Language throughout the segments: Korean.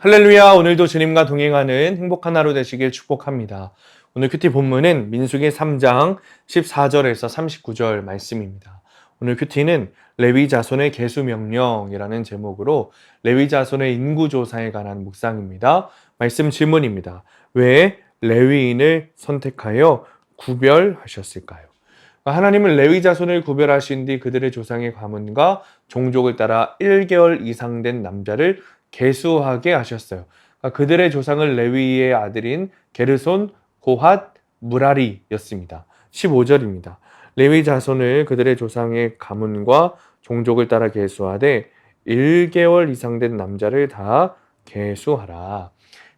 할렐루야, 오늘도 주님과 동행하는 행복한 하루 되시길 축복합니다. 오늘 큐티 본문은 민수기 3장 14절에서 39절 말씀입니다. 오늘 큐티는 레위 자손의 개수 명령이라는 제목으로 레위 자손의 인구 조사에 관한 묵상입니다. 말씀 질문입니다. 왜 레위인을 선택하여 구별하셨을까요? 하나님은 레위 자손을 구별하신 뒤 그들의 조상의 가문과 종족을 따라 1개월 이상 된 남자를 계수하게 하셨어요. 그러니까 그들의 조상을 레위의 아들인 게르손, 고핫, 무라리였습니다. 15절입니다. 레위 자손을 그들의 조상의 가문과 종족을 따라 계수하되 1개월 이상 된 남자를 다 계수하라.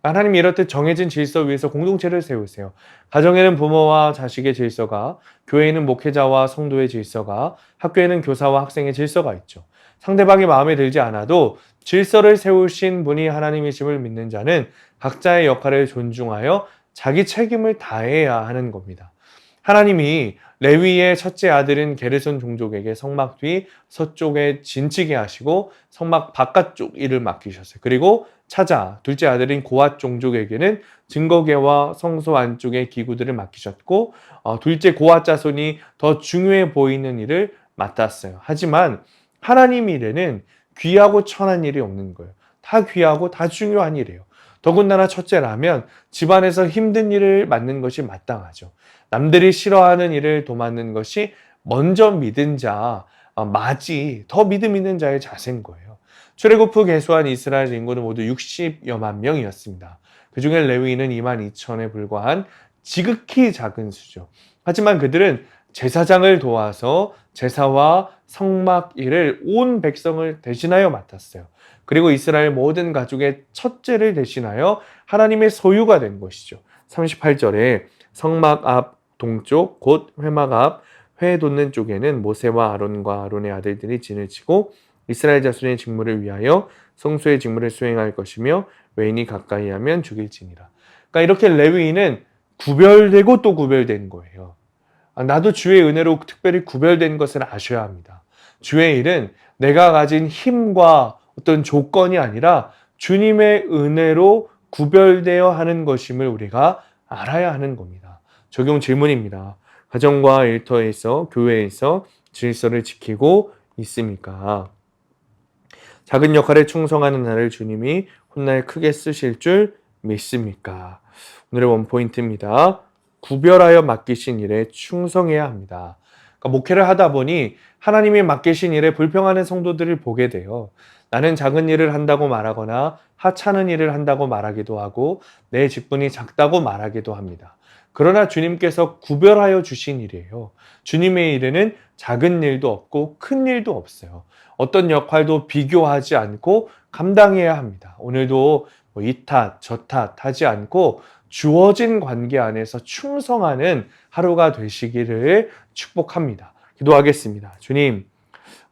하나님이 이렇듯 정해진 질서 위에서 공동체를 세우세요. 가정에는 부모와 자식의 질서가, 교회에는 목회자와 성도의 질서가, 학교에는 교사와 학생의 질서가 있죠. 상대방이 마음에 들지 않아도 질서를 세우신 분이 하나님이심을 믿는 자는 각자의 역할을 존중하여 자기 책임을 다해야 하는 겁니다. 하나님이 레위의 첫째 아들인 게르손 종족에게 성막 뒤 서쪽에 진치게 하시고 성막 바깥쪽 일을 맡기셨어요. 그리고 찾아 둘째 아들인 고앗 종족에게는 증거계와 성소 안쪽의 기구들을 맡기셨고 어, 둘째 고앗 자손이 더 중요해 보이는 일을 맡았어요. 하지만 하나님 일에는 귀하고 천한 일이 없는 거예요. 다 귀하고 다 중요한 일이에요. 더군다나 첫째라면 집안에서 힘든 일을 맡는 것이 마땅하죠. 남들이 싫어하는 일을 도맡는 것이 먼저 믿은 자, 어, 마지, 더 믿음 있는 자의 자세인 거예요. 출애굽후 개수한 이스라엘 인구는 모두 60여만 명이었습니다. 그 중에 레위인은 2만 2천에 불과한 지극히 작은 수죠. 하지만 그들은 제사장을 도와서 제사와 성막 일을 온 백성을 대신하여 맡았어요. 그리고 이스라엘 모든 가족의 첫째를 대신하여 하나님의 소유가 된 것이죠. 38절에 성막 앞 동쪽 곧 회막 앞 회 돋는 쪽에는 모세와 아론과 아론의 아들들이 진을 치고 이스라엘 자손의 직무를 위하여 성소의 직무를 수행할 것이며 외인이 가까이 하면 죽일지니라. 그러니까 이렇게 레위인은 구별되고 또 구별된 거예요. 아, 나도 주의 은혜로 특별히 구별된 것을 아셔야 합니다. 주의 일은 내가 가진 힘과 어떤 조건이 아니라 주님의 은혜로 구별되어 하는 것임을 우리가 알아야 하는 겁니다. 적용 질문입니다. 가정과 일터에서 교회에서 질서를 지키고 있습니까? 작은 역할에 충성하는 나를 주님이 훗날 크게 쓰실 줄 믿습니까? 오늘의 원포인트입니다. 구별하여 맡기신 일에 충성해야 합니다. 그러니까 목회를 하다 보니 하나님이 맡기신 일에 불평하는 성도들을 보게 돼요. 나는 작은 일을 한다고 말하거나 하찮은 일을 한다고 말하기도 하고 내 직분이 작다고 말하기도 합니다. 그러나 주님께서 구별하여 주신 일이에요. 주님의 일에는 작은 일도 없고 큰 일도 없어요. 어떤 역할도 비교하지 않고 감당해야 합니다. 오늘도 뭐 이 탓, 저탓 하지 않고 주어진 관계 안에서 충성하는 하루가 되시기를 축복합니다. 기도하겠습니다. 주님,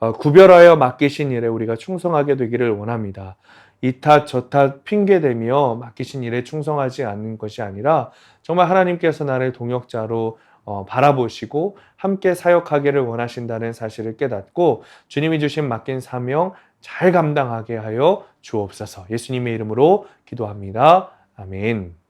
어, 구별하여 맡기신 일에 우리가 충성하게 되기를 원합니다. 이 탓, 저탓 핑계대며 맡기신 일에 충성하지 않는 것이 아니라 정말 하나님께서 나를 동역자로 어, 바라보시고 함께 사역하기를 원하신다는 사실을 깨닫고 주님이 주신 맡긴 사명 잘 감당하게 하여 주옵소서 예수님의 이름으로 기도합니다. 아멘.